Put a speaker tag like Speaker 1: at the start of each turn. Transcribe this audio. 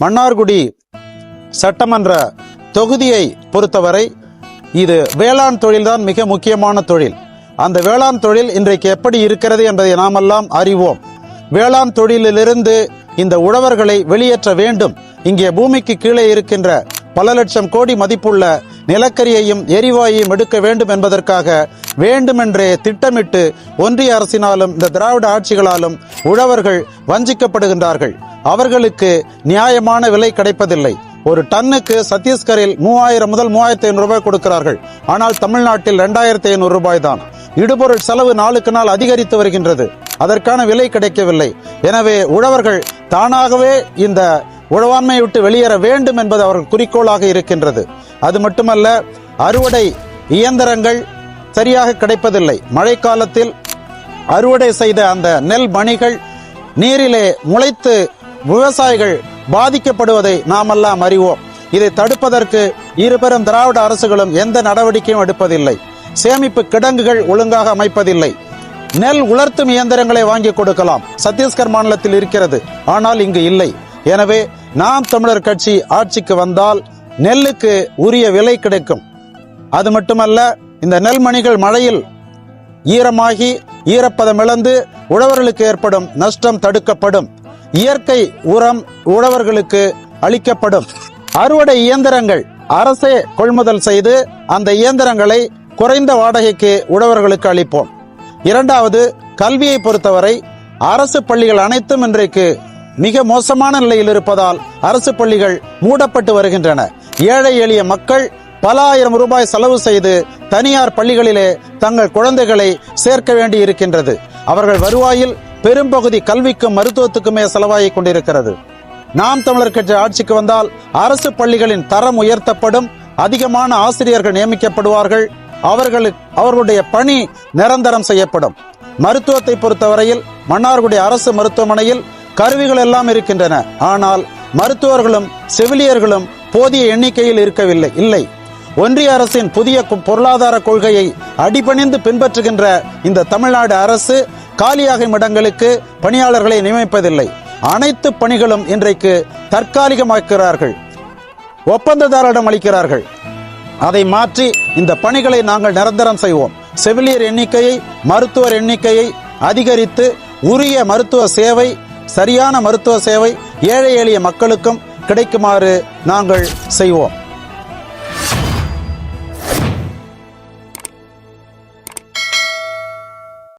Speaker 1: மன்னார்குடி சட்டமன்ற தொகுதியை பொறுத்தவரை இது வேளாண் தொழில்தான் மிக முக்கியமான தொழில். அந்த வேளாண் தொழில் இன்றைக்கு எப்படி இருக்கிறது என்பதை நாமெல்லாம் அறிவோம். வேளாண் தொழிலிலிருந்து இந்த உழவர்களை வெளியேற்ற வேண்டும். இங்கே பூமிக்கு கீழே இருக்கின்ற பல லட்சம் கோடி மதிப்புள்ள நிலக்கரியையும் எரிவாயையும் எடுக்க வேண்டும் என்பதற்காக வேண்டுமென்றே திட்டமிட்டு ஒன்றிய அரசினாலும் இந்த திராவிட ஆட்சிகளாலும் உழவர்கள் வஞ்சிக்கப்படுகின்றார்கள். அவர்களுக்கு நியாயமான விலை கிடைப்பதில்லை. ஒரு டன்னுக்கு சத்தீஸ்கரில் மூவாயிரம் முதல் மூவாயிரத்தி ஐநூறு ரூபாய் கொடுக்கிறார்கள். ஆனால் தமிழ்நாட்டில் இரண்டாயிரத்தி ஐநூறு ரூபாய் தான். இடுபொருள் செலவு நாளுக்கு நாள் அதிகரித்து வருகின்றது. அதற்கான விலை கிடைக்கவில்லை. எனவே உழவர்கள் தானாகவே இந்த உழவாண்மையை விட்டு வெளியேற வேண்டும் என்பது அவர்கள் குறிக்கோளாக இருக்கின்றது. அது மட்டுமல்ல அறுவடை இயந்திரங்கள் சரியாக கிடைப்பதில்லை. மழைக்காலத்தில் அறுவடை செய்த அந்த நெல் மணிகள் நீரிலே முளைத்து விவசாயிகள் பாதிக்கப்படுவதை நாமெல்லாம் அறிவோம். இதை தடுப்பதற்கு இருபெரும் திராவிட அரசுகளும் எந்த நடவடிக்கையும் எடுப்பதில்லை. சேமிப்பு கிடங்குகள் ஒழுங்காக அமைப்பதில்லை. நெல் உலர்த்தும் இயந்திரங்களை வாங்கி கொடுக்கலாம். சத்தீஸ்கர் மாநிலத்தில் இருக்கிறது. ஆனால் இங்கு இல்லை. எனவே நாம் தமிழர் கட்சி ஆட்சிக்கு வந்தால் நெல்லுக்கு உரிய விலை கிடைக்கும். அது மட்டுமல்ல இந்த நெல்மணிகள் மழையில் ஈரமாகி ஈரப்பதம் இழந்து உழவர்களுக்கு ஏற்படும் நஷ்டம் தடுக்கப்படும். இயற்கை உரம் உழவர்களுக்கு அளிக்கப்படும். அறுவடை இயந்திரங்கள் அரசே கொள்முதல் செய்து அந்த இயந்திரங்களை குறைந்த வாடகைக்கு உழவர்களுக்கு அளிப்போம். இரண்டாவது கல்வியை பொறுத்தவரை அரசு பள்ளிகள் அனைத்தும் இன்றைக்கு மிக மோசமான நிலையில் இருப்பதால் அரசு பள்ளிகள் மூடப்பட்டு வருகின்றன. ஏழை எளிய மக்கள் பல ஆயிரம் ரூபாய் செலவு செய்து தனியார் பள்ளிகளிலே தங்கள் குழந்தைகளை சேர்க்க வேண்டி இருக்கின்றது அவர்கள் வருவாயில் பெரும்பகுதி கல்விக்கும் மருத்துவத்துக்குமே செலவாகி கொண்டிருக்கிறது. நாம் தமிழர் கட்சி ஆட்சிக்கு வந்தால் அரசு பள்ளிகளின் தரம் உயர்த்தப்படும் அதிகமான ஆசிரியர்கள் நியமிக்கப்படுவார்கள் அவர்களுக்கு அவர்களுடைய பணி நிரந்தரம் செய்யப்படும். மருத்துவத்தை பொறுத்தவரையில் மன்னார்குடி அரசு மருத்துவமனையில் கருவிகள் எல்லாம் இருக்கின்றன. ஆனால் மருத்துவர்களும் செவிலியர்களும் போதிய எண்ணிக்கையில் இருக்கவில்லை. இல்லை. ஒன்றிய அரசின் புதிய பொருளாதார கொள்கையை அடிபணிந்து பின்பற்றுகின்ற இந்த தமிழ்நாடு அரசு காலியாகும் இடங்களுக்கு பணியாளர்களை நியமிப்பதில்லை. அனைத்து பணிகளும் இன்றைக்கு தற்காலிகமாக்கிறார்கள் ஒப்பந்ததாரிடம் அளிக்கிறார்கள். அதை மாற்றி இந்த பணிகளை நாங்கள் நிரந்தரம் செய்வோம். செவிலியர் எண்ணிக்கையை மருத்துவர் எண்ணிக்கையை அதிகரித்து உரிய மருத்துவ சேவை சரியான மருத்துவ சேவை ஏழை எளிய மக்களுக்கும் கிடைக்குமாறு நாங்கள் செய்வோம்.